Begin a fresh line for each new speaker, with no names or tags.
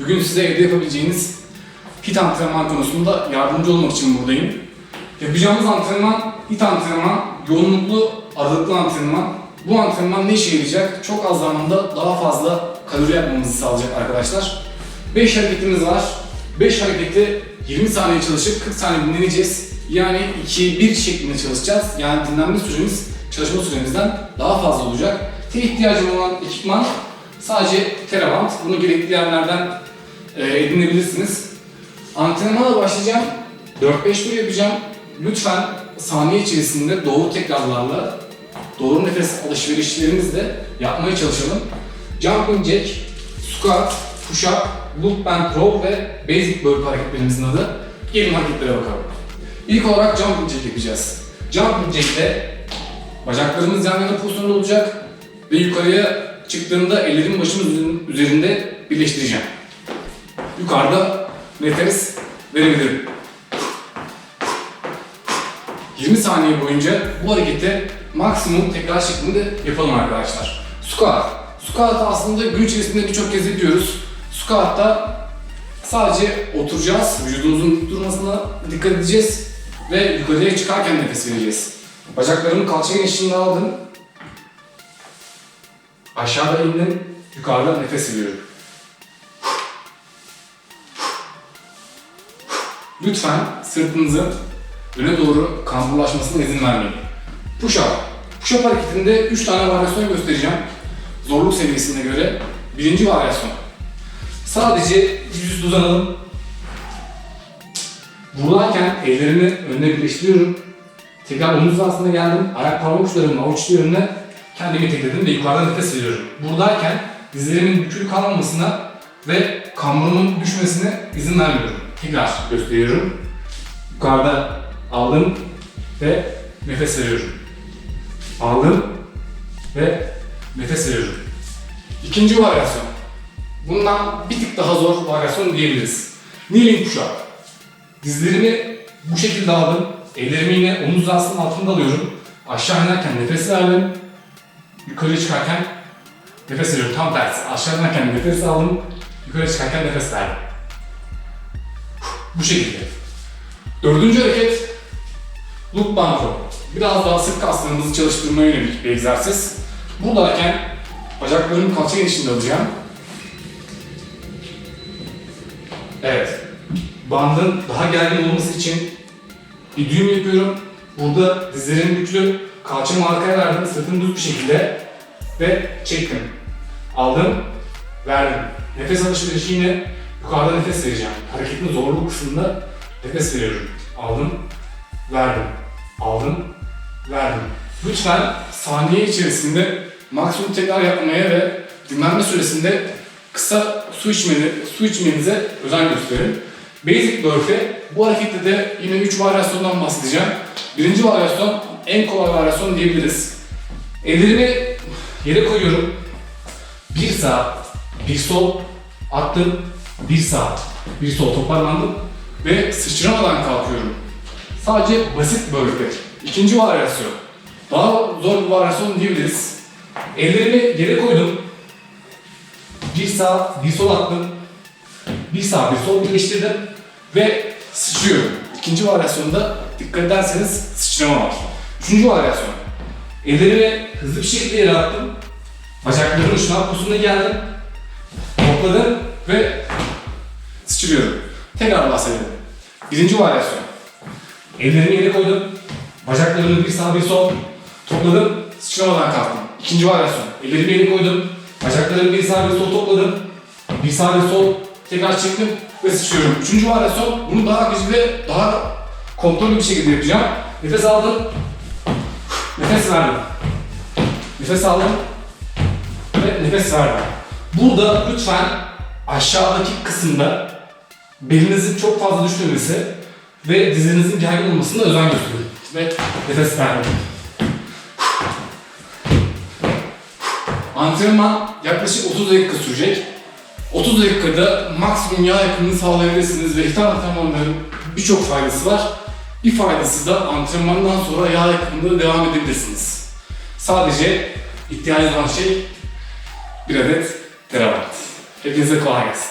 Bugün size evde yapabileceğiniz hit antrenman konusunda yardımcı olmak için buradayım. Yapacağımız antrenman hit antrenman, yoğunluklu, aralıklı antrenman. Bu antrenman ne işe yarayacak? Çok az zamanda daha fazla kalori yapmamızı sağlayacak arkadaşlar. 5 hareketimiz var. 5 hareketi 20 saniye çalışıp 40 saniye dinleneceğiz. Yani 2-1 şeklinde çalışacağız. Yani dinlenme süremiz çalışma süremizden daha fazla olacak. Tek ihtiyacım olan ekipman sadece teraband. Bunu gerekli yerlerden e, edinebilirsiniz. Antrenmana başlayacağım. 4-5 tur yapacağım. Lütfen saniye içerisinde doğru tekrarlarla, doğru nefes alışverişlerimizle yapmaya çalışalım. Jumping jack, squat, push up, loop band row ve basic burpee hareketlerimizin adı. Gelin hareketlere bakalım. İlk olarak jumping jack yapacağız. Jumping jack'te bacaklarımız yan yana pozisyonda olacak ve yukarıya çıktığımda ellerim başımın üzerinde birleştireceğim. Yukarıda nefes verebilirim. 20 saniye boyunca bu hareketi maksimum tekrar şeklinde yapalım arkadaşlar. Squat. Squat'ı aslında gün içerisinde birçok kez yapıyoruz. Squat'ta sadece oturacağız, vücudumuzun durmasına dikkat edeceğiz ve yukarıya çıkarken nefes vereceğiz. Bacaklarımı kalça genişliğinde aldım. Aşağıda indim, yukarıda nefes veriyorum. Lütfen sırtınızın öne doğru kamburlaşmasına izin vermeyin. Push up. Push up hareketinde 3 tane varyasyon göstereceğim. Zorluk seviyesine göre. Birinci varyasyon. Sadece yüzüstü uzanalım. Buradayken ellerimi önüne birleştiriyorum. Tekrar omuz hizasına geldim. Ayak parmak uçlarımla avuç yönüne kendimi tekledim ve yukarıdan nefes veriyorum. Buradayken dizlerimin bükülü kalmamasına ve kamburumun düşmesine izin vermiyorum. Tekrar gösteriyorum. Yukarıda aldım ve nefes veriyorum. Aldım ve nefes veriyorum. İkinci varyasyon. Bundan bir tık daha zor varyasyon diyebiliriz. Kneeling push-up. Dizlerimi bu şekilde aldım. Ellerimi yine omuz hizasının altında alıyorum. Aşağı inerken nefes verdim. Yukarıya çıkarken nefes veriyorum. Tam tersi. Aşağı inerken nefes aldım. Yukarı çıkarken nefes verdim. Bu şekilde. Dördüncü hareket loop band row. Biraz daha sık kaslarımızı çalıştırmaya yönelik bir egzersiz. Buradayken bacaklarımı kalça genişliğinde alacağım. Evet. Bandın daha gergin olması için bir düğüm yapıyorum. Burada dizlerim büklü, kalçamı arkaya verdim, sırtım düz bir şekilde ve çektim. Aldım, verdim. Nefes alışverişi yine yukarıda nefes vereceğim. Hareketin zorluk kısmında nefes veriyorum. Aldım, verdim. Aldım, verdim. Lütfen saniye içerisinde maksimum tekrar yapmaya ve dinlenme süresinde kısa su içmeni, su içmenize özen gösterin. Basic burpee, bu harekette de yine 3 varyasyondan bahsedeceğim. Birinci varyasyon, en kolay varyasyon diyebiliriz. Ellerimi yere koyuyorum. Bir sağ, bir sol, attım, bir sağ, bir sol toparlandım ve sıçramadan kalkıyorum. Sadece basit burpee. İkinci varyasyon. Daha zor bir varyasyon diyebiliriz. Ellerimi yere koydum. Bir sağ, bir sol attım. Bir sağ, bir sol birleştirdim ve sıçrıyorum. İkinci varyasyonda dikkat ederseniz sıçrama var. Üçüncü varyasyon. Ellerimi hızlı bir şekilde yere attım. Bacaklarımın şınav pozisyonuna geldim. Topladım ve sıçrıyorum. Tekrar bahsedelim. Birinci varyasyon. Ellerimi yere koydum. Bacaklarımı bir sağ bir sol topladım. Sıçramadan kalktım. İkinci varyasyon. Ellerimi yere koydum. Bacaklarımı bir sağ bir sol topladım. Bir sağ bir sol tekrar çektim ve sıçrıyorum. Üçüncü varyasyon. Bunu daha ve daha kontrollü bir şekilde yapacağım. Nefes aldım. Nefes verdim. Nefes aldım. Ve nefes verdim. Burada lütfen aşağıdaki kısımda belinizin çok fazla düşmemesi ve dizinizin gergin olmasına özen gösterin. Ve nefes verdim. Antrenman yaklaşık 30 dakika sürecek. 30 dakikada maksimum yağ yakımını sağlayabilirsiniz ve hitap antrenmanların birçok faydası var. Bir faydası da antrenmandan sonra yağ yakımında devam edebilirsiniz. Sadece ihtiyacınız olan şey bir adet terabat. Hepinize kolay gelsin.